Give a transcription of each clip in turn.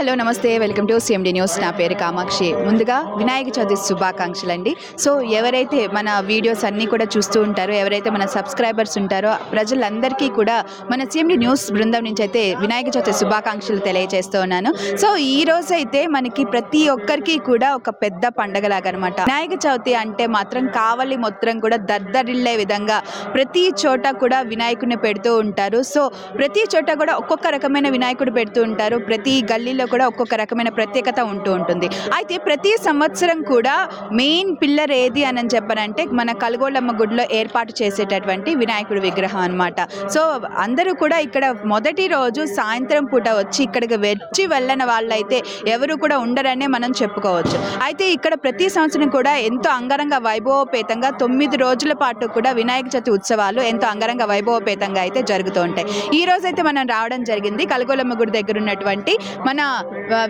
Hello నమస్తే. Welcome to CMD news. నా పేరు కామాక్షి. ముందుగా వినాయక చవితి శుభాకాంక్షలు అండి సో ఎవరైతే మన వీడియోస్ అన్నీ కూడా చూస్తూ ఉంటారో ఎవరైతే మన సబ్స్క్రైబర్స్ ఉంటారో ప్రజలందరికీ కూడా మన సిఎండి న్యూస్ బృందం నుంచి అయితే వినాయక చవితి శుభాకాంక్షలు తెలియజేస్తూ ఉన్నాను. సో ఈ రోజు అయితే మనకి ప్రతి ఒక్కరికి కూడా ఒక పెద్ద పండగలాగా అనమాట వినాయక చవితి అంటే మాత్రం కావలి మొత్తం కూడా దద్దరిల్లే విధంగా ప్రతి చోట కూడా వినాయకుడిని పెడుతూ ఉంటారు. సో ప్రతి చోట కూడా ఒక్కొక్క రకమైన వినాయకుడు పెడుతూ ఉంటారు. ప్రతి గల్లీలో కూడా ఒక్కొక్క రకమైన ప్రత్యేకత ఉంటూ ఉంటుంది. అయితే ప్రతి సంవత్సరం కూడా మెయిన్ పిల్లర్ ఏది అని చెప్పనంటే మన కలగోలమ్మ గుడిలో ఏర్పాటు చేసేటటువంటి వినాయకుడి విగ్రహం అనమాట సో అందరూ కూడా ఇక్కడ మొదటి రోజు సాయంత్రం పూట వచ్చి ఇక్కడికి వచ్చి వెళ్ళని వాళ్ళైతే ఎవరు కూడా ఉండరనే మనం చెప్పుకోవచ్చు. అయితే ఇక్కడ ప్రతి సంవత్సరం కూడా ఎంతో అంగరంగ వైభవపేతంగా తొమ్మిది రోజుల పాటు కూడా వినాయక చవితి ఉత్సవాలు ఎంతో అంగరంగ వైభవపేతంగా అయితే జరుగుతూ ఉంటాయి. ఈ రోజు అయితే మనం రావడం జరిగింది. కలగోలమ్మ గుడి దగ్గర ఉన్నటువంటి మన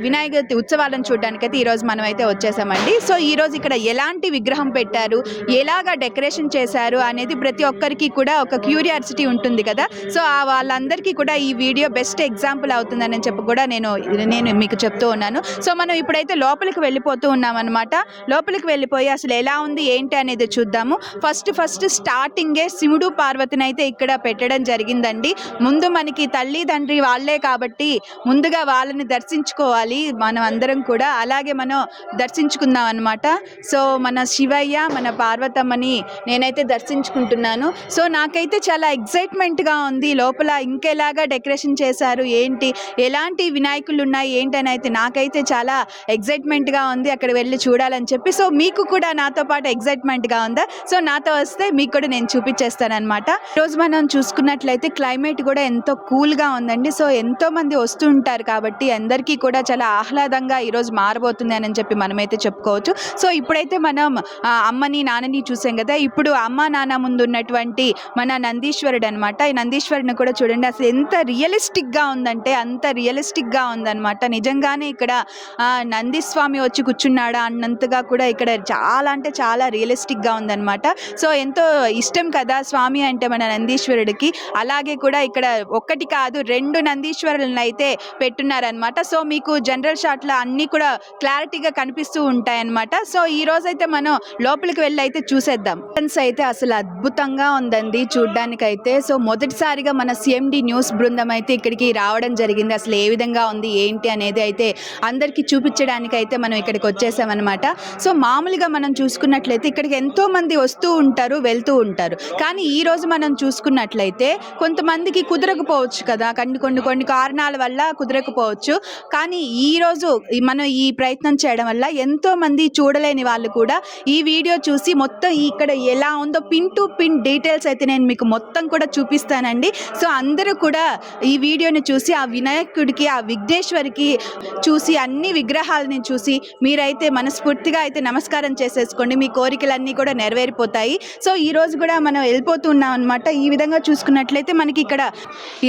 వినాయక ఉత్సవాలను చూడడానికి అయితే ఈరోజు మనం అయితే వచ్చేసామండి. సో ఈ రోజు ఇక్కడ ఎలాంటి విగ్రహం పెట్టారు? ఎలాగా డెకరేషన్ చేశారు? అనేది ప్రతి ఒక్కరికి కూడా ఒక క్యూరియాసిటీ ఉంటుంది కదా. సో ఆ వాళ్ళందరికీ కూడా ఈ వీడియో బెస్ట్ ఎగ్జాంపుల్ అవుతుందని చెప్పి కూడా నేను నేను మీకు చెప్తూ ఉన్నాను. సో మనం ఇప్పుడైతే లోపలికి వెళ్ళిపోతూ ఉన్నాం లోపలికి వెళ్ళిపోయి అసలు ఎలా ఉంది ఏంటి అనేది చూద్దాము. ఫస్ట్ ఫస్ట్ స్టార్టింగే శివుడు పార్వతిని అయితే ఇక్కడ పెట్టడం జరిగిందండి. ముందు మనకి తల్లి తండ్రి వాళ్ళే కాబట్టి ముందుగా వాళ్ళని దర్శించుకోవాలి. మనం అందరం కూడా అలాగే మనం దర్శించుకుందాం అనమాట సో మన శివయ్య మన పార్వతమ్మని నేనైతే దర్శించుకుంటున్నాను. సో నాకైతే చాలా ఎగ్జైట్మెంట్గా ఉంది. లోపల ఇంకెలాగా డెకరేషన్ చేశారు ఏంటి ఎలాంటి వినాయకులు ఉన్నాయి ఏంటి అని అయితే నాకైతే చాలా ఎగ్జైట్మెంట్గా ఉంది. అక్కడ వెళ్ళి చూడాలని చెప్పి. సో మీకు కూడా నాతో పాటు ఎగ్జైట్మెంట్గా ఉందా? సో నాతో వస్తే మీకు కూడా నేను చూపించేస్తానమాట రోజు మనం చూసుకున్నట్లయితే క్లైమేట్ కూడా ఎంతో కూల్గా ఉందండి. సో ఎంతో మంది వస్తూ ఉంటారు కాబట్టి అందరికీ కూడా చాలా ఆహ్లాదంగా ఈరోజు మారబోతుంది అని చెప్పి మనమైతే చెప్పుకోవచ్చు. సో ఇప్పుడైతే మనం అమ్మని నాన్నని చూసాం కదా. ఇప్పుడు అమ్మ నాన్న ముందు ఉన్నటువంటి మన నందీశ్వరుడు అనమాట ఈ నందీశ్వరుని కూడా చూడండి. అసలు ఎంత రియలిస్టిక్గా ఉందంటే అంత రియలిస్టిక్గా ఉందన్నమాట. నిజంగానే ఇక్కడ నందిస్వామి వచ్చి కూర్చున్నాడా అన్నంతగా కూడా ఇక్కడ చాలా అంటే చాలా రియలిస్టిక్గా ఉందన్నమాట. సో ఎంతో ఇష్టం కదా స్వామి అంటే మన నందీశ్వరుడికి. అలాగే కూడా ఇక్కడ ఒక్కటి కాదు రెండు నందీశ్వరులను అయితే పెట్టున్నారనమాట సో మీకు జనరల్ షాట్లో అన్నీ కూడా క్లారిటీగా కనిపిస్తూ ఉంటాయన్నమాట. సో ఈ రోజైతే మనం లోపలికి వెళ్ళి అయితే చూసేద్దాం. ఎంట్రన్స్ అయితే అసలు అద్భుతంగా ఉందండి చూడ్డానికైతే. అయితే సో మొదటిసారిగా మన సిఎండి న్యూస్ బృందం అయితే ఇక్కడికి రావడం జరిగింది. అసలు ఏ విధంగా ఉంది ఏంటి అనేది అయితే అందరికీ చూపించడానికి అయితే మనం ఇక్కడికి వచ్చేసామన్నమాట. సో మామూలుగా మనం చూసుకున్నట్లయితే ఇక్కడికి ఎంతో మంది వస్తూ ఉంటారు వెళ్తూ ఉంటారు. కానీ ఈ రోజు మనం చూసుకున్నట్లయితే కొంతమందికి కుదరకపోవచ్చు కదా. కొన్ని కొన్ని కొన్ని కారణాల వల్ల కుదరకపోవచ్చు. కానీ ఈ రోజు మనం ఈ ప్రయత్నం చేయడం వల్ల ఎంతో మంది చూడలేని వాళ్ళు కూడా ఈ వీడియో చూసి మొత్తం ఇక్కడ ఎలా ఉందో పిన్ టు పిన్ డీటెయిల్స్ అయితే నేను మీకు మొత్తం కూడా చూపిస్తానండి. సో అందరూ కూడా ఈ వీడియోని చూసి ఆ వినాయకుడికి ఆ విఘ్నేశ్వరికి చూసి అన్ని విగ్రహాలని చూసి మీరైతే మనస్ఫూర్తిగా అయితే నమస్కారం చేసేసుకోండి. మీ కోరికలన్నీ కూడా నెరవేరిపోతాయి. సో ఈరోజు కూడా మనం వెళ్ళిపోతున్నాం అనమాట ఈ విధంగా చూసుకున్నట్లయితే మనకి ఇక్కడ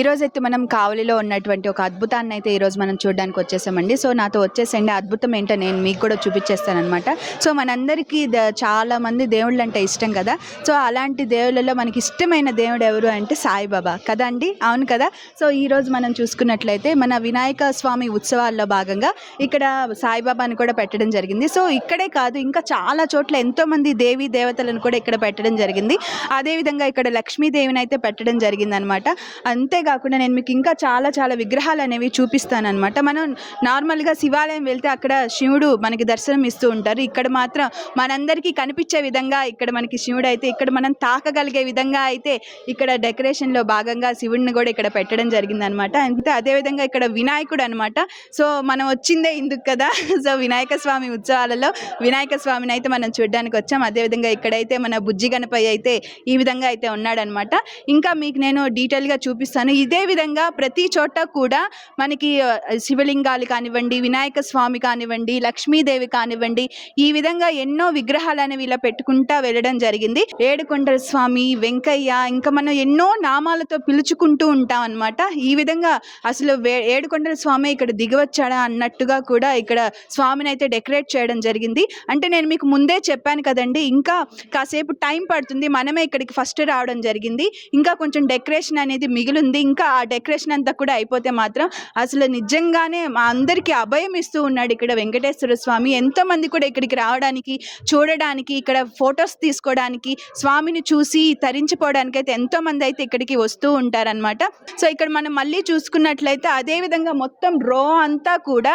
ఈరోజైతే అయితే మనం కావలిలో ఉన్నటువంటి ఒక అద్భుతాన్ని అయితే ఈరోజు మనం చూడడానికి వచ్చేసామండి. సో నాతో వచ్చేసండి. అద్భుతం ఏంటో నేను మీకు కూడా చూపించేస్తానమాట సో మనందరికీ చాలా మంది దేవుళ్ళు అంటే ఇష్టం కదా. సో అలాంటి దేవుళ్ళలో మనకి ఇష్టమైన దేవుడు ఎవరు అంటే సాయిబాబా. కదా అండి? అవును కదా? సో ఈరోజు మనం చూసుకున్నట్లయితే మన వినాయక స్వామి ఉత్సవాల్లో భాగంగా ఇక్కడ సాయిబాబాని కూడా పెట్టడం జరిగింది. సో ఇక్కడే కాదు ఇంకా చాలా చోట్ల ఎంతో మంది దేవి దేవతలను కూడా ఇక్కడ పెట్టడం జరిగింది. అదేవిధంగా ఇక్కడ లక్ష్మీదేవిని అయితే పెట్టడం జరిగింది అనమాట అంతేకాకుండా నేను మీకు ఇంకా చాలా చాలా విగ్రహాలు అనేవి చూపిస్తానమాట మనం నార్మల్గా శివాలయం వెళ్తే అక్కడ శివుడు మనకి దర్శనం ఇస్తూ ఉంటారు. ఇక్కడ మాత్రం మనందరికీ కనిపించే విధంగా ఇక్కడ మనకి శివుడు అయితే ఇక్కడ మనం తాకగలిగే విధంగా అయితే ఇక్కడ డెకరేషన్లో భాగంగా శివుడిని కూడా ఇక్కడ పెట్టడం జరిగింది అనమాట అంతే అదేవిధంగా ఇక్కడ వినాయకుడు అనమాట. సో మనం వచ్చిందే ఇందుకు కదా. సో వినాయక స్వామి ఉత్సవాలలో వినాయక స్వామిని అయితే మనం చూడడానికి వచ్చాం. అదేవిధంగా ఇక్కడైతే మన బుజ్జి గణపయ్య అయితే ఈ విధంగా అయితే ఉన్నాడనమాట. ఇంకా మీకు నేను డీటెయిల్గా చూపిస్తాను. ఇదే విధంగా ప్రతి చోట కూడా మనకి శివ శివలింగాలు కానివ్వండి వినాయక స్వామి కానివ్వండి లక్ష్మీదేవి కానివ్వండి ఈ విధంగా ఎన్నో విగ్రహాలు అనేవి ఇలా పెట్టుకుంటా వెళ్ళడం జరిగింది. ఏడుకొండల స్వామి వెంకయ్య ఇంకా మనం ఎన్నో నామాలతో పిలుచుకుంటూ ఉంటాం అన్నమాట. ఈ విధంగా అసలు వే- ఏడుకొండల స్వామి ఇక్కడ దిగవచ్చాడా అన్నట్టుగా కూడా ఇక్కడ స్వామిని అయితే డెకరేట్ చేయడం జరిగింది. అంటే నేను మీకు ముందే చెప్పాను కదండి ఇంకా కాసేపు టైం పడుతుంది మనమే ఇక్కడికి ఫస్ట్ రావడం జరిగింది. ఇంకా కొంచెం డెకరేషన్ అనేది మిగిలింది ఇంకా ఆ డెకరేషన్ అంతా కూడా అయిపోతే మాత్రం అసలు నిజంగా అలానే మా అందరికీ అభయం ఇస్తూ ఉన్నాడు ఇక్కడ వెంకటేశ్వర స్వామి. ఎంతోమంది కూడా ఇక్కడికి రావడానికి చూడడానికి ఇక్కడ ఫొటోస్ తీసుకోవడానికి స్వామిని చూసి తరించిపోవడానికి అయితే ఎంతోమంది అయితే ఇక్కడికి వస్తూ ఉంటారనమాట సో ఇక్కడ మనం మళ్ళీ చూసుకున్నట్లయితే అదే విధంగా మొత్తం రో అంతా కూడా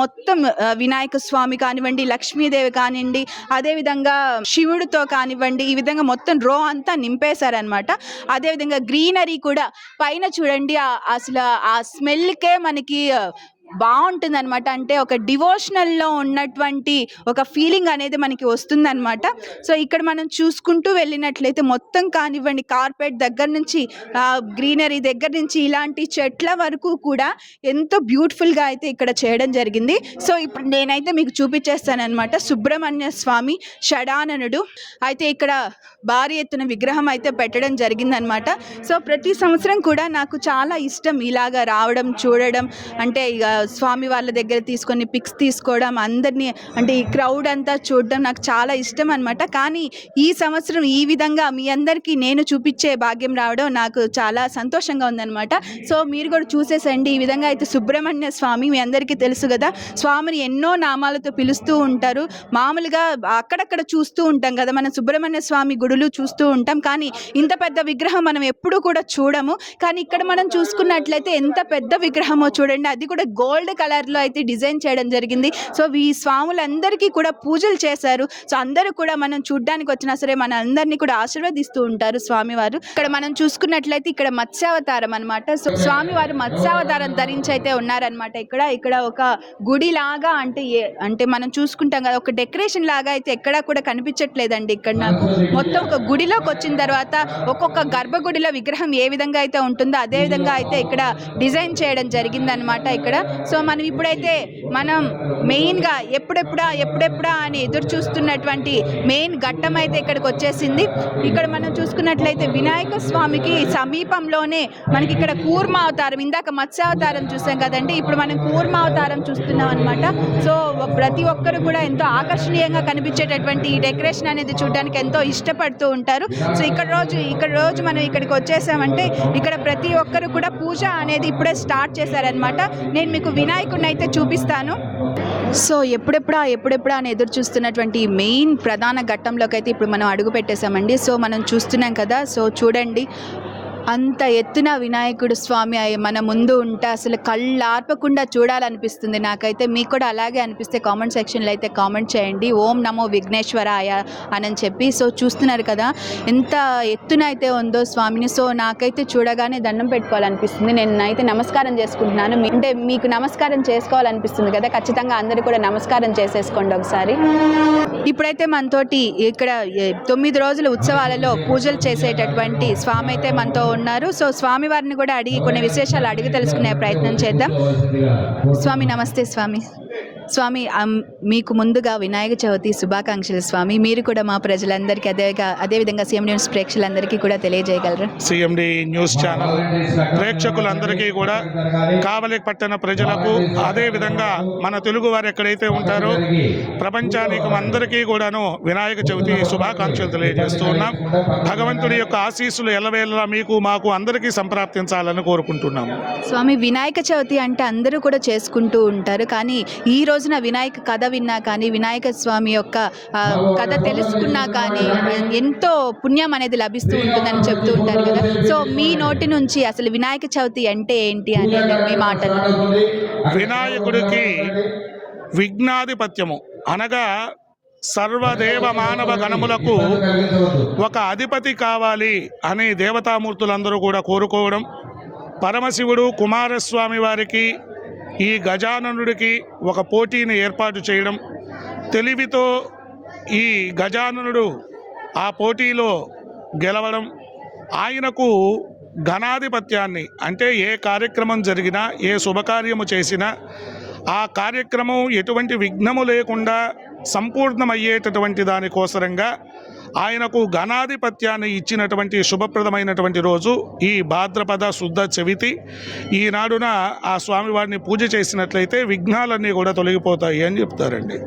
మొత్తం వినాయక స్వామి కానివ్వండి లక్ష్మీదేవి కానివ్వండి అదేవిధంగా శివుడితో కానివ్వండి ఈ విధంగా మొత్తం రో అంతా నింపేశారనమాట అదేవిధంగా గ్రీనరీ కూడా పైన చూడండి అసలు ఆ స్మెల్కే మనకి బాగుంటుంది అనమాట అంటే ఒక డివోషనల్లో ఉన్నటువంటి ఒక ఫీలింగ్ అనేది మనకి వస్తుందన్నమాట. సో ఇక్కడ మనం చూసుకుంటూ వెళ్ళినట్లయితే మొత్తం కానివ్వండి కార్పెట్ దగ్గర నుంచి గ్రీనరీ దగ్గర నుంచి ఇలాంటి చెట్ల వరకు కూడా ఎంతో బ్యూటిఫుల్గా అయితే ఇక్కడ చేయడం జరిగింది. సో ఇప్పుడు నేనైతే మీకు చూపించేస్తానమాట సుబ్రహ్మణ్య స్వామి షడాననుడు. అయితే ఇక్కడ భారీ ఎత్తున విగ్రహం అయితే పెట్టడం జరిగిందనమాట సో ప్రతి సంవత్సరం కూడా నాకు చాలా ఇష్టం ఇలాగా రావడం చూడడం. అంటే ఇక స్వామి వాళ్ళ దగ్గర తీసుకొని పిక్స్ తీసుకోవడం అందరినీ అంటే ఈ క్రౌడ్ అంతా చూడడం నాకు చాలా ఇష్టం అనమాట కానీ ఈ సంవత్సరం ఈ విధంగా మీ అందరికీ నేను చూపించే భాగ్యం రావడం నాకు చాలా సంతోషంగా ఉందన్నమాట. సో మీరు కూడా చూసేసండి. ఈ విధంగా అయితే సుబ్రహ్మణ్య స్వామి మీ అందరికీ తెలుసు కదా. స్వామిని ఎన్నో నామాలతో పిలుస్తూ ఉంటారు. మామూలుగా అక్కడక్కడ చూస్తూ ఉంటాం కదా. మన సుబ్రహ్మణ్య స్వామి గుడులు చూస్తూ ఉంటాం. కానీ ఇంత పెద్ద విగ్రహం మనం ఎప్పుడూ కూడా చూడము. కానీ ఇక్కడ మనం చూసుకున్నట్లయితే ఎంత పెద్ద విగ్రహమో చూడండి. అది కూడా గోల్డ్ కలర్లో అయితే డిజైన్ చేయడం జరిగింది. సో ఈ స్వాములందరికీ కూడా పూజలు చేశారు. సో అందరూ కూడా మనం చూడ్డానికి వచ్చినా సరే మన అందరినీ కూడా ఆశీర్వదిస్తూ ఉంటారు స్వామివారు. ఇక్కడ మనం చూసుకున్నట్లయితే ఇక్కడ మత్స్యావతారం అనమాట సో స్వామివారు మత్స్యావతారం ధరించి అయితే ఉన్నారనమాట ఇక్కడ ఇక్కడ ఒక గుడి లాగా అంటే ఏ- అంటే మనం చూసుకుంటాం కదా ఒక డెకరేషన్ లాగా అయితే ఎక్కడా కూడా కనిపించట్లేదండి ఇక్కడ నాకు. మొత్తం ఒక గుడిలోకి వచ్చిన తర్వాత ఒక్కొక్క గర్భగుడిలో విగ్రహం ఏ విధంగా అయితే ఉంటుందో అదే విధంగా అయితే ఇక్కడ డిజైన్ చేయడం జరిగిందనమాట ఇక్కడ. సో మనం ఇప్పుడైతే మనం మెయిన్గా ఎప్పుడెప్పుడా ఎప్పుడెప్పుడా అని ఎదురు చూస్తున్నటువంటి మెయిన్ ఘట్టం అయితే ఇక్కడికి వచ్చేసింది. ఇక్కడ మనం చూసుకున్నట్లయితే వినాయక స్వామికి సమీపంలోనే మనకి ఇక్కడ కూర్మ అవతారం ఇందాక మత్స్యావతారం చూసాం కదండి. ఇప్పుడు మనం కూర్మ అవతారం చూస్తున్నాం అనమాట సో ప్రతి ఒక్కరు కూడా ఎంతో ఆకర్షణీయంగా కనిపించేటటువంటి ఈ డెకరేషన్ అనేది చూడడానికి ఎంతో ఇష్టపడుతూ ఉంటారు. సో ఇక్కడ రోజు ఇక్కడ రోజు మనం ఇక్కడికి వచ్చేసామంటే ఇక్కడ ప్రతి ఒక్కరు కూడా పూజ అనేది ఇప్పుడే స్టార్ట్ చేశారనమాట నేను మీకు వినాయకుడిని అయితే చూపిస్తాను. సో ఎప్పుడెప్పుడా ఎప్పుడెప్పుడా అని ఎదురు చూస్తున్నటువంటి మెయిన్ ప్రధాన ఘట్టంలోకి అయితే ఇప్పుడు మనం అడుగు పెట్టేశామండి. సో మనం చూస్తున్నాం కదా సో చూడండి అంత ఎత్తున వినాయకుడు స్వామి అయి మన ముందు ఉంటే అసలు కళ్ళు ఆర్పకుండా చూడాలనిపిస్తుంది. నాకైతే మీకు కూడా అలాగే అనిపిస్తే కామెంట్ సెక్షన్లో అయితే కామెంట్ చేయండి. ఓం నమో విఘ్నేశ్వరాయ అని చెప్పి. సో చూస్తున్నారు కదా ఎంత ఎత్తున అయితే ఉందో స్వామిని. సో నాకైతే చూడగానే దండం పెట్టుకోవాలనిపిస్తుంది. నేను అయితే నమస్కారం చేసుకుంటున్నాను. అంటే మీకు నమస్కారం చేసుకోవాలనిపిస్తుంది కదా ఖచ్చితంగా అందరూ కూడా నమస్కారం చేసేసుకోండి ఒకసారి. ఇప్పుడైతే మనతోటి ఇక్కడ తొమ్మిది రోజుల ఉత్సవాలలో పూజలు చేసేటటువంటి స్వామి అయితే మనతో ఉన్నారు. సో స్వామి వారిని కూడా అడిగి కొన్ని విశేషాలు అడిగి తెలుసుకునే ప్రయత్నం చేద్దాం. స్వామి నమస్తే స్వామి. స్వామి మీకు ముందుగా వినాయక చవితి శుభాకాంక్షలు స్వామి. మీరు కూడా మా ప్రజలందరికీ అదేగా అదేవిధంగా సీఎం న్యూస్ ప్రేక్షకులందరికీ కూడా తెలియజేయగలరు. సిఎండి న్యూస్ ఛానల్ ప్రేక్షకులందరికీ కూడా కావలి పట్టణ ప్రజలకు అదే విధంగా మన తెలుగు వారు ఎక్కడైతే ఉంటారో ప్రపంచానికి అందరికీ కూడాను వినాయక చవితి శుభాకాంక్షలు తెలియజేస్తూ ఉన్నాం. భగవంతుడి యొక్క ఆశీస్సులు ఎల్లవేళలా మీకు మాకు అందరికీ సంప్రాప్తించాలని కోరుకుంటున్నాము. స్వామి వినాయక చవితి అంటే అందరూ కూడా చేసుకుంటూ ఉంటారు. కానీ ఈ రోజున వినాయక కథ విన్నా కానీ వినాయక స్వామి యొక్క కథ తెలుసుకున్నా కానీ ఎంతో పుణ్యం అనేది లభిస్తూ ఉంటుందని చెప్తూ ఉంటారు కదా. సో మీ నోటి నుంచి అసలు వినాయక చవితి అంటే ఏంటి అనేది మీ మాటలు వినాయకుడికి విఘ్నాధిపత్యము. అనగా సర్వదేవ మానవ గణములకు ఒక అధిపతి కావాలి అని దేవతామూర్తులందరూ కూడా కోరుకోవడం పరమశివుడు కుమారస్వామి వారికి ఈ గజాననుడికి ఒక పోటీని ఏర్పాటు చేయడం తెలివితో ఈ గజాననుడు ఆ పోటీలో గెలవడం ఆయనకు ఘనాధిపత్యాన్ని అంటే ఏ కార్యక్రమం జరిగినా ఏ శుభకార్యము చేసినా ఆ కార్యక్రమం ఎటువంటి విఘ్నము లేకుండా సంపూర్ణమయ్యేటటువంటి దానికోసరంగా ఆయనకు ఘనాధిపత్యాన్ని ఇచ్చినటువంటి శుభప్రదమైనటువంటి రోజు ఈ భాద్రపద శుద్ధ చవితి. ఈనాడున ఆ స్వామివారిని పూజ చేసినట్లయితే విఘ్నాలన్నీ కూడా తొలగిపోతాయి అని చెప్తారండి.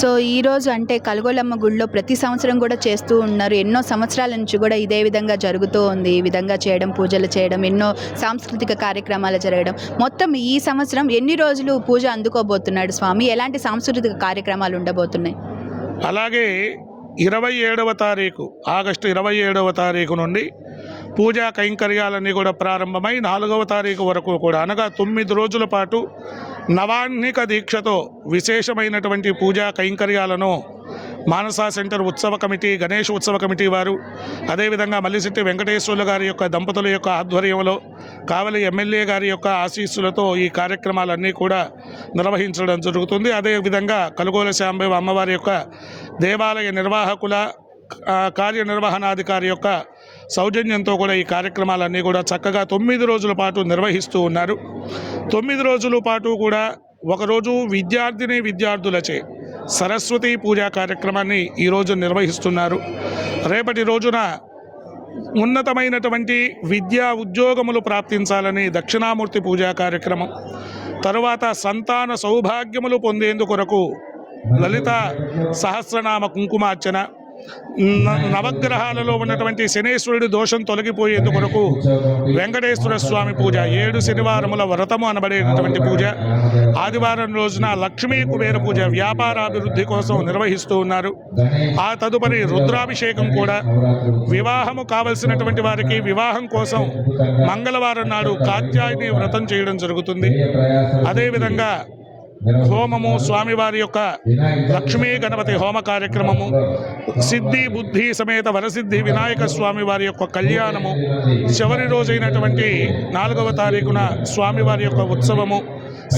సో ఈ రోజు అంటే కలగోలమ్మ గుడిలో ప్రతి సంవత్సరం కూడా చేస్తూ ఉన్నారు. ఎన్నో సంవత్సరాల నుంచి కూడా ఇదే విధంగా జరుగుతూ ఉంది. ఈ విధంగా చేయడం పూజలు చేయడం ఎన్నో సాంస్కృతిక కార్యక్రమాలు జరగడం. మొత్తం ఈ సంవత్సరం ఎన్ని రోజులు పూజ అందుకోబోతున్నాడు స్వామి? ఎలాంటి సాంస్కృతిక కార్యక్రమాలు ఉండబోతున్నాయి? అలాగే ఇరవై ఏడవ తారీఖు ఆగస్టు ఇరవై ఏడవ తారీఖు నుండి పూజా కైంకర్యాలన్నీ కూడా ప్రారంభమై నాలుగవ తారీఖు వరకు కూడా అనగా తొమ్మిది రోజుల పాటు నవాన్నిక దీక్షతో విశేషమైనటువంటి పూజా కైంకర్యాలను మానస సెంటర్ ఉత్సవ కమిటీ గణేష్ ఉత్సవ కమిటీ వారు అదేవిధంగా మల్లిశెట్టి వెంకటేశ్వర్లు గారి యొక్క దంపతుల యొక్క ఆధ్వర్యంలో కావలి ఎమ్మెల్యే గారి యొక్క ఆశీస్సులతో ఈ కార్యక్రమాలన్నీ కూడా నిర్వహించడం జరుగుతుంది. అదేవిధంగా కలుగోల శాంబేవ అమ్మవారి యొక్క దేవాలయ నిర్వాహకుల కార్యనిర్వహణాధికారి యొక్క సౌజన్యంతో కూడా ఈ కార్యక్రమాలన్నీ కూడా చక్కగా తొమ్మిది రోజుల పాటు నిర్వహిస్తూ ఉన్నారు. తొమ్మిది రోజుల పాటు కూడా ఒకరోజు విద్యార్థిని విద్యార్థులచే సరస్వతి పూజా కార్యక్రమాన్ని ఈరోజు నిర్వహిస్తున్నారు. రేపటి రోజున ఉన్నతమైనటువంటి విద్యా ఉద్యోగములు ప్రాప్తించాలని దక్షిణామూర్తి పూజా కార్యక్రమం తరువాత సంతాన సౌభాగ్యములు పొందేందు కొరకు లలిత సహస్రనామ కుంకుమార్చన నవగ్రహాలలో ఉన్నటువంటి శనేశ్వరుడి దోషం తొలగిపోయేందు కొరకు వెంకటేశ్వర స్వామి పూజ ఏడు శనివారముల వ్రతము అనబడేటటువంటి పూజ. ఆదివారం రోజున లక్ష్మీ కుబేర పూజ వ్యాపారాభివృద్ధి కోసం నిర్వహిస్తూ ఉన్నారు. ఆ తదుపరి రుద్రాభిషేకం కూడా. వివాహము కావలసినటువంటి వారికి వివాహం కోసం మంగళవారం నాడు కాత్యాయని వ్రతం చేయడం జరుగుతుంది. అదేవిధంగా హోమము స్వామివారి యొక్క లక్ష్మీ గణపతి హోమ కార్యక్రమము సిద్ధి బుద్ధి సమేత వరసిద్ధి వినాయక స్వామి వారి యొక్క కళ్యాణము చివరి రోజైనటువంటి నాలుగవ తారీఖున స్వామివారి యొక్క ఉత్సవము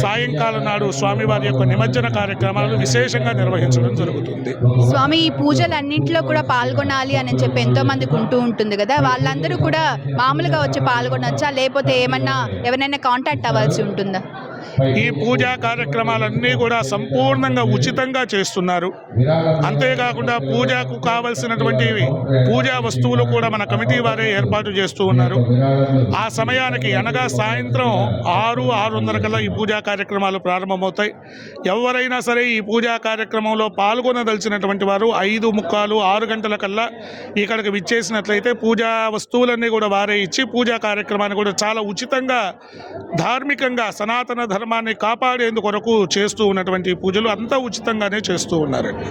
సాయంకాలం నాడు స్వామివారి యొక్క నిమజ్జన కార్యక్రమాలు విశేషంగా నిర్వహించడం జరుగుతుంది. స్వామి ఈ పూజలన్నింటిలో కూడా పాల్గొనాలి అని చెప్పి ఎంతో మందికి ఉంటూ ఉంటుంది కదా వాళ్ళందరూ కూడా మామూలుగా వచ్చి పాల్గొనొచ్చా? లేకపోతే ఏమన్నా ఎవరైనా కాంటాక్ట్ అవ్వాల్సి ఉంటుందా? ఈ పూజా కార్యక్రమాలన్నీ కూడా సంపూర్ణంగా ఉచితంగా చేస్తున్నారు. అంతేకాకుండా పూజకు కావలసినటువంటివి పూజా వస్తువులు కూడా మన కమిటీ వారే ఏర్పాటు చేస్తూ ఉన్నారు. ఆ సమయానికి అనగా సాయంత్రం ఆరు ఆరున్నర కల్లా ఈ పూజా కార్యక్రమాలు ప్రారంభమవుతాయి. ఎవరైనా సరే ఈ పూజా కార్యక్రమంలో పాల్గొనదలిచినటువంటి వారు ఐదు ముక్కాలు ఆరు గంటల కల్లా ఇక్కడికి విచ్చేసినట్లయితే పూజా వస్తువులన్నీ కూడా వారే ఇచ్చి పూజా కార్యక్రమాన్ని కూడా చాలా ఉచితంగా ధార్మికంగా సనాతన ధర్మాన్ని కాపాడేందుకు కొరకు చేస్తూ ఉన్నటువంటి పూజలు అంతా ఉచితంగానే చేస్తూ ఉన్నారండి.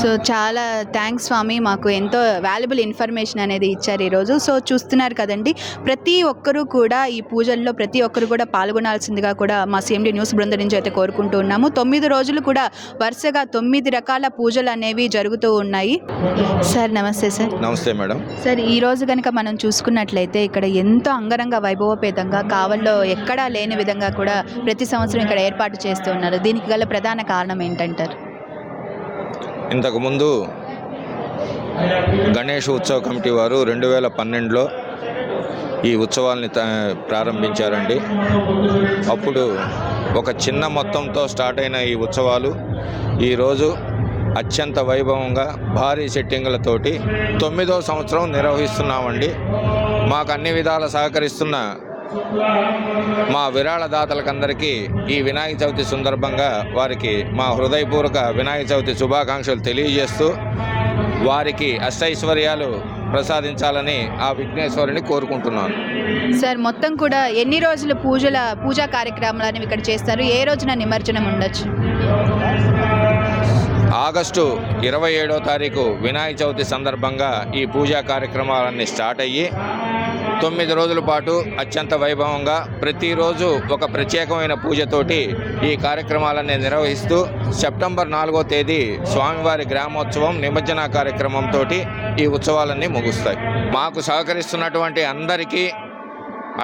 సో చాలా థ్యాంక్స్ స్వామి మాకు ఎంతో వాల్యుబుల్ ఇన్ఫర్మేషన్ అనేది ఇచ్చారు ఈరోజు. సో చూస్తున్నారు కదండి ప్రతి ఒక్కరూ కూడా ఈ పూజల్లో ప్రతి ఒక్కరు కూడా పాల్గొనాల్సిందిగా కూడా మా సిఎండి న్యూస్ బృందం నుంచి అయితే కోరుకుంటూ ఉన్నాము. తొమ్మిది రోజులు కూడా వరుసగా తొమ్మిది రకాల పూజలు అనేవి జరుగుతూ ఉన్నాయి. సార్ నమస్తే సార్. నమస్తే మేడం. సార్ ఈ రోజు కనుక మనం చూసుకున్నట్లయితే ఇక్కడ ఎంతో అంగరంగ వైభవపేతంగా కావల్లో ఎక్కడా లేని విధంగా కూడా ప్రతి సంవత్సరం ఇక్కడ ఏర్పాటు చేస్తూ ఉన్నారు. దీనికి గల ప్రధాన కారణం ఏంటంటారు? ఇంతకుముందు గణేష్ ఉత్సవ కమిటీ వారు రెండు వేల పన్నెండులో ఈ ఉత్సవాల్ని ప్రారంభించారండి. అప్పుడు ఒక చిన్న మొత్తంతో స్టార్ట్ అయిన ఈ ఉత్సవాలు ఈరోజు అత్యంత వైభవంగా భారీ సెట్టింగులతోటి తొమ్మిదో సంవత్సరం నిర్వహిస్తున్నామండి. మాకు అన్ని విధాల సహకరిస్తున్న మా విరాళదాతలకందరికీ ఈ వినాయక చవితి సందర్భంగా వారికి మా హృదయపూర్వక వినాయక చవితి శుభాకాంక్షలు తెలియజేస్తూ వారికి అష్టైశ్వర్యాలు ప్రసాదించాలని ఆ విఘ్నేశ్వరుని కోరుకుంటున్నాను. సార్ మొత్తం కూడా ఎన్ని రోజులు పూజల పూజా కార్యక్రమాలు అనేవి ఇక్కడ చేస్తారు? ఏ రోజున నిమజ్జనం ఉండొచ్చు? ఆగస్టు ఇరవై ఏడో తారీఖు వినాయక చవితి సందర్భంగా ఈ పూజా కార్యక్రమాలన్నీ స్టార్ట్ అయ్యి తొమ్మిది రోజుల పాటు అత్యంత వైభవంగా ప్రతిరోజు ఒక ప్రత్యేకమైన పూజతోటి ఈ కార్యక్రమాలన్నీ నిర్వహిస్తూ సెప్టెంబర్ నాలుగో తేదీ స్వామివారి గ్రామోత్సవం నిమజ్జన కార్యక్రమంతో ఈ ఉత్సవాలన్నీ ముగుస్తాయి. మాకు సహకరిస్తున్నటువంటి అందరికీ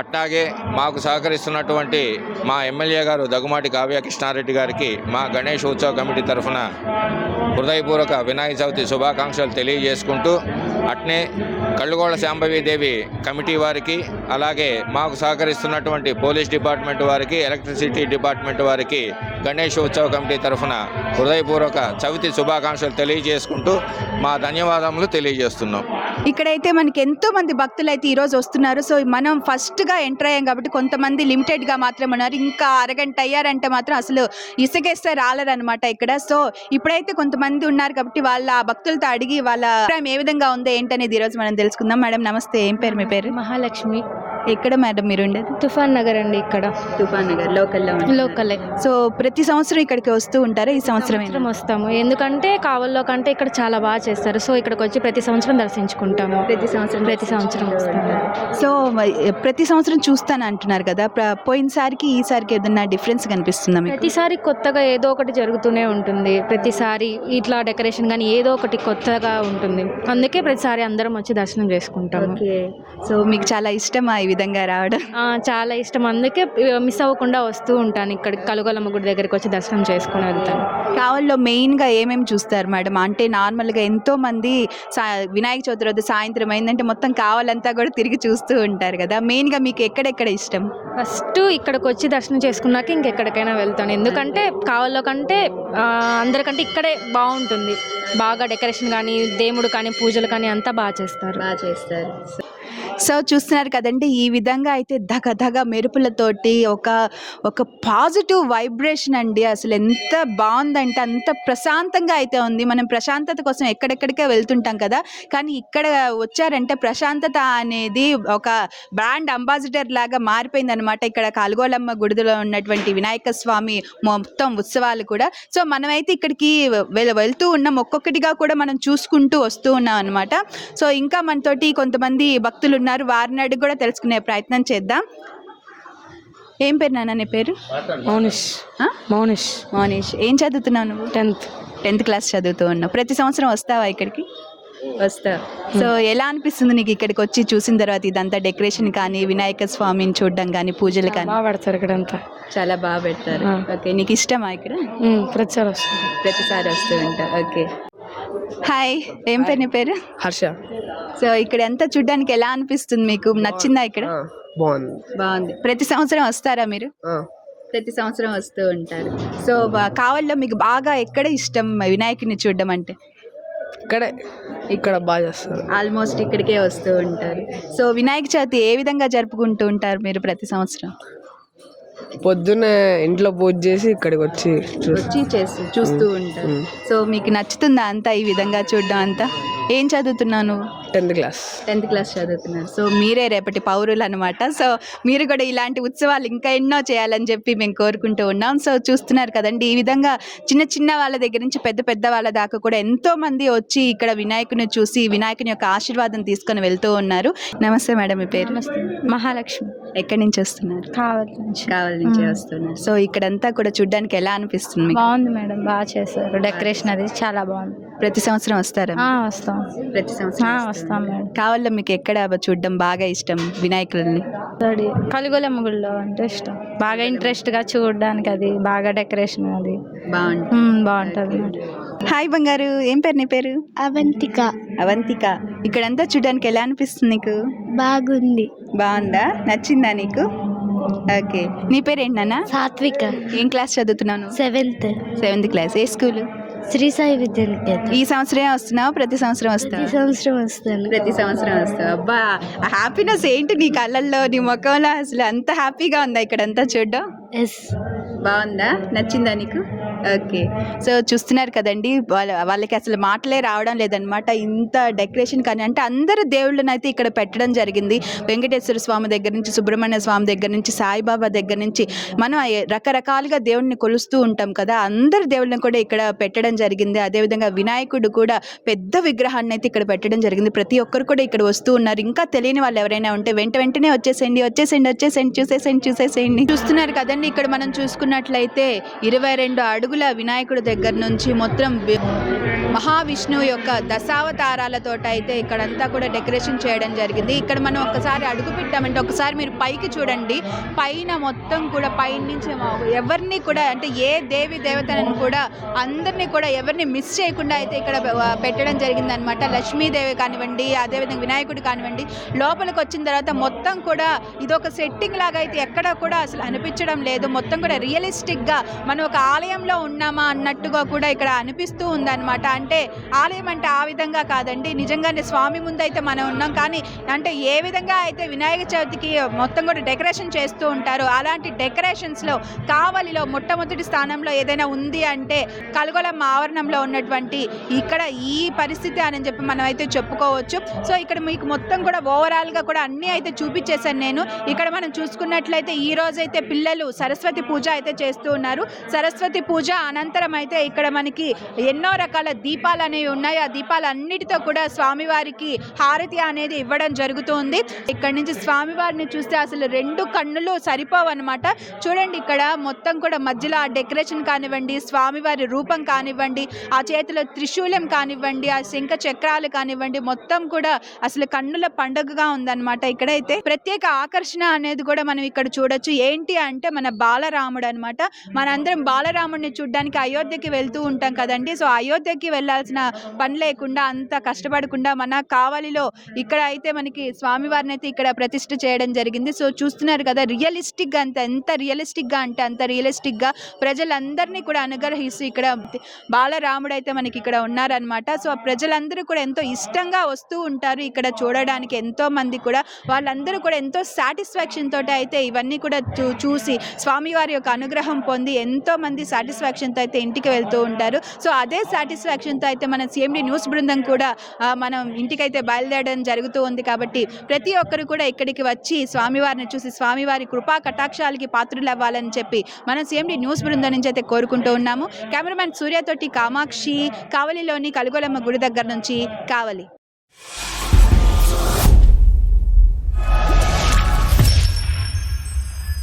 అట్లాగే మాకు సహకరిస్తున్నటువంటి మా ఎమ్మెల్యే గారు దగ్గుమాటి కావ్య కృష్ణారెడ్డి గారికి మా గణేష్ ఉత్సవ కమిటీ తరఫున హృదయపూర్వక వినాయక చవితి శుభాకాంక్షలు తెలియజేసుకుంటూ అట్నే కళ్ళుగోళ శాంభవీదేవి కమిటీ వారికి అలాగే మాకు సహకరిస్తున్నటువంటి పోలీస్ డిపార్ట్మెంట్ వారికి ఎలక్ట్రిసిటీ డిపార్ట్మెంట్ వారికి గణేష్ ఉత్సవ కమిటీ తరఫున హృదయపూర్వక చవితి శుభాకాంక్షలు తెలియజేసుకుంటూ మా ధన్యవాదములు తెలియజేస్తున్నాం. ఇక్కడైతే మనకి ఎంతో మంది భక్తులు అయితే ఈరోజు వస్తున్నారు. సో మనం ఫస్ట్ ఫస్ట్గా ఎంటర్ అయ్యాం కాబట్టి కొంతమంది లిమిటెడ్గా మాత్రం ఉన్నారు. ఇంకా అరగంట అయ్యారంటే మాత్రం అసలు ఇసుకేస్తే రాలేరనమాట ఇక్కడ. సో ఇప్పుడైతే కొంతమంది ఉన్నారు కాబట్టి వాళ్ళ భక్తులతో అడిగి వాళ్ళ అభిప్రాయం ఏ విధంగా ఉందో ఏంటనేది ఈరోజు మనం తెలుసుకుందాం. మేడం నమస్తే. ఏం పేరు మీ పేరు? మహాలక్ష్మి. ఎక్కడ మేడం మీరు ఉండేది తుఫాన్ నగర్ అండి ఇక్కడ. తుఫాన్ నగర్ లోకల్లో లోకలే. సో ప్రతి సంవత్సరం ఇక్కడికి వస్తూ ఉంటారా? ఈ సంవత్సరం వస్తాము. ఎందుకంటే కావల్లో కంటే ఇక్కడ చాలా బాగా చేస్తారు. సో ఇక్కడికి వచ్చి ప్రతి సంవత్సరం దర్శించుకుంటాము. ప్రతి సంవత్సరం ప్రతి సంవత్సరం సో ప్రతి సంవత్సరం చూస్తాను అంటున్నారు కదా. పోయినసారికి ఈసారికి ఏదన్నా డిఫరెన్స్ కనిపిస్తుందా ప్రతిసారి కొత్తగా ఏదో ఒకటి జరుగుతూనే ఉంటుంది. ప్రతిసారి ఇట్లా డెకరేషన్ కానీ ఏదో ఒకటి కొత్తగా ఉంటుంది. అందుకే ప్రతిసారి అందరం వచ్చి దర్శనం చేసుకుంటాము. ఓకే. సో మీకు చాలా ఇష్టమా ఈ విధంగా రావడం? ఆ, చాలా ఇష్టం. అందుకే మిస్ అవ్వకుండా వస్తూ ఉంటాను ఇక్కడ కలుగొలమ్మ గుడి దగ్గరికి వచ్చి దర్శనం చేసుకుని వెళ్తాను. కావల్లో మెయిన్గా ఏమేమి చూస్తారు మేడం? అంటే నార్మల్గా ఎంతో మంది సా వినాయక చవితి రోజు సాయంత్రం అయిందంటే మొత్తం కావాలంతా కూడా తిరిగి చూస్తూ ఉంటారు కదా? మెయిన్గా మీకు ఎక్కడెక్కడ ఇష్టం? ఫస్ట్ ఇక్కడికి వచ్చి దర్శనం చేసుకున్నాక ఇంకెక్కడికైనా వెళ్తాను. ఎందుకంటే కావాలో కంటే అందరికంటే ఇక్కడే బాగుంటుంది. బాగా డెకరేషన్ కానీ దేవుడు కానీ పూజలు కానీ అంతా బాగా చేస్తారు. బాగా చేస్తారు. సో చూస్తున్నారు కదండి ఈ విధంగా అయితే ధగ ధగ మెరుపులతోటి ఒక ఒక పాజిటివ్ వైబ్రేషన్ అండి. అసలు ఎంత బాగుందంటే అంత ప్రశాంతంగా అయితే ఉంది. మనం ప్రశాంతత కోసం ఎక్కడెక్కడికే వెళ్తుంటాం కదా కానీ ఇక్కడ వచ్చారంటే ప్రశాంతత అనేది ఒక బ్రాండ్ అంబాసిడర్ లాగా మారిపోయింది అనమాట ఇక్కడ కాలుగోలమ్మ గుడిలో ఉన్నటువంటి వినాయక స్వామి మొత్తం ఉత్సవాలు కూడా. సో మనమైతే ఇక్కడికి వెళ్తూ ఉన్నాం. ఒక్కొక్కటిగా కూడా మనం చూసుకుంటూ వస్తూ ఉన్నాం అనమాట సో ఇంకా మనతోటి కొంతమంది భక్తులు ఉన్నారు వారిని అడిగి కూడా తెలుసుకునే ప్రయత్నం చేద్దాం. ఏం పేరు నాన్న నీ పేరు? మౌనిష్? మౌనిష్. మౌనీష్. ఏం చదువుతున్నావు నువ్వు? టెన్త్. టెన్త్ క్లాస్ చదువుతూ ఉన్నావు ప్రతి సంవత్సరం వస్తావా ఇక్కడికి? వస్తావు సో ఎలా అనిపిస్తుంది నీకు ఇక్కడికి వచ్చి చూసిన తర్వాత ఇదంతా డెకరేషన్ కానీ వినాయక స్వామిని చూడడం కానీ పూజలు కానీ? బాగా పెడతారు ఇక్కడంతా. చాలా బాగా పెడతారు. ఓకే. నీకు ఇష్టమా ఇక్కడ? ప్రతిసారి వస్తుంది. ప్రతిసారి వస్తూ ఉంటా. ఓకే. హాయ్. ఏం పేరు నీ పేరు? హర్ష. సో ఇక్కడ ఎంత చూడడానికి ఎలా అనిపిస్తుంది మీకు? నచ్చిందా ఇక్కడ? బాగుంది. బాగుంది. ప్రతి సంవత్సరం వస్తారా మీరు? ప్రతి సంవత్సరం వస్తూ ఉంటారు. సో కావల్లో మీకు బాగా ఎక్కడ ఇష్టం వినాయకుడిని చూడడం అంటే? ఇక్కడే. ఇక్కడ బాగా చేస్తారు. ఆల్మోస్ట్ ఇక్కడికే వస్తూ ఉంటారు. సో వినాయక చవితి ఏ విధంగా జరుపుకుంటూ ఉంటారు మీరు ప్రతి సంవత్సరం? పొద్దున్నే ఇంట్లో పూజ చేసి ఇక్కడికి వచ్చి వచ్చి చేస్తూ చూస్తూ ఉంటారు. సో మీకు నచ్చుతుందా అంతా ఈ విధంగా చూడడం అంతా? ఏం చదువుతున్నావు నువ్వు? Tenth class. టెన్త్ క్లాస్ చదువుతున్నారు. సో మీరే రేపటి పౌరులు అనమాట సో మీరు కూడా ఇలాంటి ఉత్సవాలు ఇంకా ఎన్నో చేయాలని చెప్పి మేము కోరుకుంటూ ఉన్నాం. సో చూస్తున్నారు కదండి ఈ విధంగా చిన్న చిన్న వాళ్ళ దగ్గర నుంచి పెద్ద పెద్ద వాళ్ళ దాకా కూడా ఎంతో మంది వచ్చి ఇక్కడ వినాయకుని చూసి వినాయకుని యొక్క ఆశీర్వాదం తీసుకొని వెళ్తూ ఉన్నారు. నమస్తే మేడం మీ పేరు? మహాలక్ష్మి. ఎక్కడి నుంచి వస్తున్నారు? కావాలి నుంచి. కావాలి నుంచి వస్తున్నారు. సో ఇక్కడంతా కూడా చూడడానికి ఎలా అనిపిస్తుంది మీకు? బాగుంది మేడం బాగా చేస్తారు డెకరేషన్ అది చాలా బాగుంది. ప్రతి సంవత్సరం వస్తారా? ఆ, వస్తాం. ప్రతి ఆ, సంవత్సరం వస్తాం మేడం కావాలో మీకు ఎక్కడ చూడడం బాగా ఇష్టం వినాయకుడిని రెడీ కలుగొలమ్మ గుడిలో అంటే ఇష్టం. బాగా ఇంట్రెస్ట్గా చూడడానికి అది బాగా డెకరేషన్ అది. బాగుంటుంది. బాగుంటుంది. హాయ్ బంగారు ఏం పేరు నీ పేరు? అవంతిక. అవంతిక. ఇక్కడంతా చూడడానికి ఎలా అనిపిస్తుంది నీకు? బాగుంది. బాగుందా? నచ్చిందా నీకు? ఓకే. నీ పేరు ఏంటన్నా సాత్విక. ఏం క్లాస్ చదువుతున్నాను సెవెంత్. Seventh class. ఏ స్కూల్? శ్రీ సాయి విద్యానికేతన్ ఈ సంవత్సరం వస్తున్నావు? ప్రతి సంవత్సరం ఈ వస్తావు సంవత్సరం వస్తాను. ప్రతి సంవత్సరం వస్తావు? అబ్బా ఆ హ్యాపీనెస్ ఏంటి నీ కళ్ళల్లో? నీ ముఖంలో అసలు అంత హ్యాపీగా ఉందా ఇక్కడంతా చూడడం? ఎస్ బాగుందా? నచ్చిందా నీకు? ఓకే సో చూస్తున్నారు కదండి వాళ్ళ వాళ్ళకి అసలు మాటలే రావడం లేదనమాట ఇంత డెకరేషన్ కానీ అంటే అందరు దేవుళ్ళని అయితే ఇక్కడ పెట్టడం జరిగింది. వెంకటేశ్వర స్వామి దగ్గర నుంచి సుబ్రహ్మణ్య స్వామి దగ్గర నుంచి సాయిబాబా దగ్గర నుంచి మనం రకరకాలుగా దేవుడిని కొలుస్తూ ఉంటాం కదా అందరు దేవుళ్ళని కూడా ఇక్కడ పెట్టడం జరిగింది. అదేవిధంగా వినాయకుడు కూడా పెద్ద విగ్రహాన్ని అయితే ఇక్కడ పెట్టడం జరిగింది. ప్రతి ఒక్కరు కూడా ఇక్కడ వస్తూ ఉన్నారు. ఇంకా తెలియని వాళ్ళు ఎవరైనా ఉంటే వెంట వెంటనే వచ్చేసేయండి వచ్చేసేయండి వచ్చేసేయండి చూసేసేయండి చూసేసేయండి. చూస్తున్నారు కదండి ఇక్కడ మనం చూసుకున్నట్లయితే ఇరవై రెండు అడుగుల వినాయకుడి దగ్గర నుంచి మొత్తం మహావిష్ణువు యొక్క దశావతారాలతో అయితే ఇక్కడంతా కూడా డెకరేషన్ చేయడం జరిగింది. ఇక్కడ మనం ఒకసారి అడుగు పెట్టామంటే ఒకసారి మీరు పైకి చూడండి. పైన మొత్తం కూడా పైన నుంచి మా- ఎవరిని కూడా అంటే ఏ దేవి దేవతలను కూడా అందరినీ కూడా ఎవరిని మిస్ చేయకుండా అయితే ఇక్కడ పెట్టడం జరిగింది అనమాట లక్ష్మీదేవి కానివ్వండి అదేవిధంగా వినాయకుడు కానివ్వండి లోపలికి వచ్చిన తర్వాత మొత్తం కూడా ఇదొక సెట్టింగ్ లాగా అయితే ఎక్కడ కూడా అసలు అనిపించడం లేదు. మొత్తం కూడా రియలిస్టిక్గా మనం ఒక ఆలయంలో ఉన్నామా అన్నట్టుగా కూడా ఇక్కడ అనిపిస్తూ ఉందన్నమాట. అంటే అంటే ఆలయం అంటే ఆ విధంగా కాదండి. నిజంగానే స్వామి ముందు అయితే మనం ఉన్నాం. కానీ అంటే ఏ విధంగా అయితే వినాయక చవితికి మొత్తం కూడా డెకరేషన్ చేస్తూ ఉంటారు అలాంటి డెకరేషన్స్లో కావలిలో మొట్టమొదటి స్థానంలో ఏదైనా ఉంది అంటే కలగొలం ఆవరణంలో ఉన్నటువంటి ఇక్కడ ఈ పరిస్థితి అని చెప్పి మనం అయితే చెప్పుకోవచ్చు. సో ఇక్కడ మీకు మొత్తం కూడా ఓవరాల్గా కూడా అన్నీ అయితే చూపించేశాను నేను. ఇక్కడ మనం చూసుకున్నట్లయితే ఈ రోజైతే పిల్లలు సరస్వతి పూజ అయితే చేస్తూ ఉన్నారు. సరస్వతి పూజ అనంతరం అయితే ఇక్కడ మనకి ఎన్నో రకాల దీపాలు అనేవి ఉన్నాయి. ఆ దీపాలన్నిటితో కూడా స్వామివారికి హారతి అనేది ఇవ్వడం జరుగుతుంది. ఇక్కడ నుంచి స్వామివారిని చూస్తే అసలు రెండు కన్నులు సరిపోవన్నమాట. చూడండి ఇక్కడ మొత్తం కూడా మధ్యలో ఆ డెకరేషన్ కానివ్వండి స్వామివారి రూపం కానివ్వండి ఆ చేతిలో త్రిశూలం కానివ్వండి ఆ శంఖ చక్రాలు కానివ్వండి మొత్తం కూడా అసలు కన్నుల పండుగగా ఉందన్నమాట ఇక్కడైతే. ప్రత్యేక ఆకర్షణ అనేది కూడా మనం ఇక్కడ చూడొచ్చు. ఏంటి అంటే మన బాలరాముడు అనమాట మనందరం బాలరాముడిని చూడడానికి అయోధ్యకి వెళ్తూ ఉంటాం కదండి. సో అయోధ్యకి వెళ్ళాల్సిన పని లేకుండా అంత కష్టపడకుండా మన కావలిలో ఇక్కడ అయితే మనకి స్వామివారిని అయితే ఇక్కడ ప్రతిష్ఠ చేయడం జరిగింది. సో చూస్తున్నారు కదా రియలిస్టిక్గా అంత ఎంత రియలిస్టిక్గా అంటే అంత రియలిస్టిక్గా ప్రజలందరినీ కూడా అనుగ్రహిస్తూ ఇక్కడ బాలరాముడు అయితే మనకి ఇక్కడ ఉన్నారనమాట సో ప్రజలందరూ కూడా ఎంతో ఇష్టంగా వస్తూ ఉంటారు ఇక్కడ చూడడానికి. ఎంతో మంది కూడా వాళ్ళందరూ కూడా ఎంతో సాటిస్ఫాక్షన్ తోటి అయితే ఇవన్నీ కూడా చూ- చూసి స్వామివారి యొక్క అనుగ్రహం పొంది ఎంతో మంది సాటిస్ఫాక్షన్తో అయితే ఇంటికి వెళ్తూ ఉంటారు. సో అదే సాటిస్ఫాక్షన్ ఆలోచనతో అయితే మన సిఎండి న్యూస్ బృందం కూడా మనం ఇంటికైతే బయలుదేరడం జరుగుతూ ఉంది కాబట్టి ప్రతి ఒక్కరు కూడా ఇక్కడికి వచ్చి స్వామివారిని చూసి స్వామివారి కృపా కటాక్షాలకి పాత్రులు అవ్వాలని చెప్పి మనం సిఎండి న్యూస్ బృందం నుంచి అయితే కోరుకుంటూ ఉన్నాము. కెమెరామెన్ సూర్యతోటి కామాక్షి కావలిలోని కలుగొలమ్మ గుడి దగ్గర నుంచి కావలి.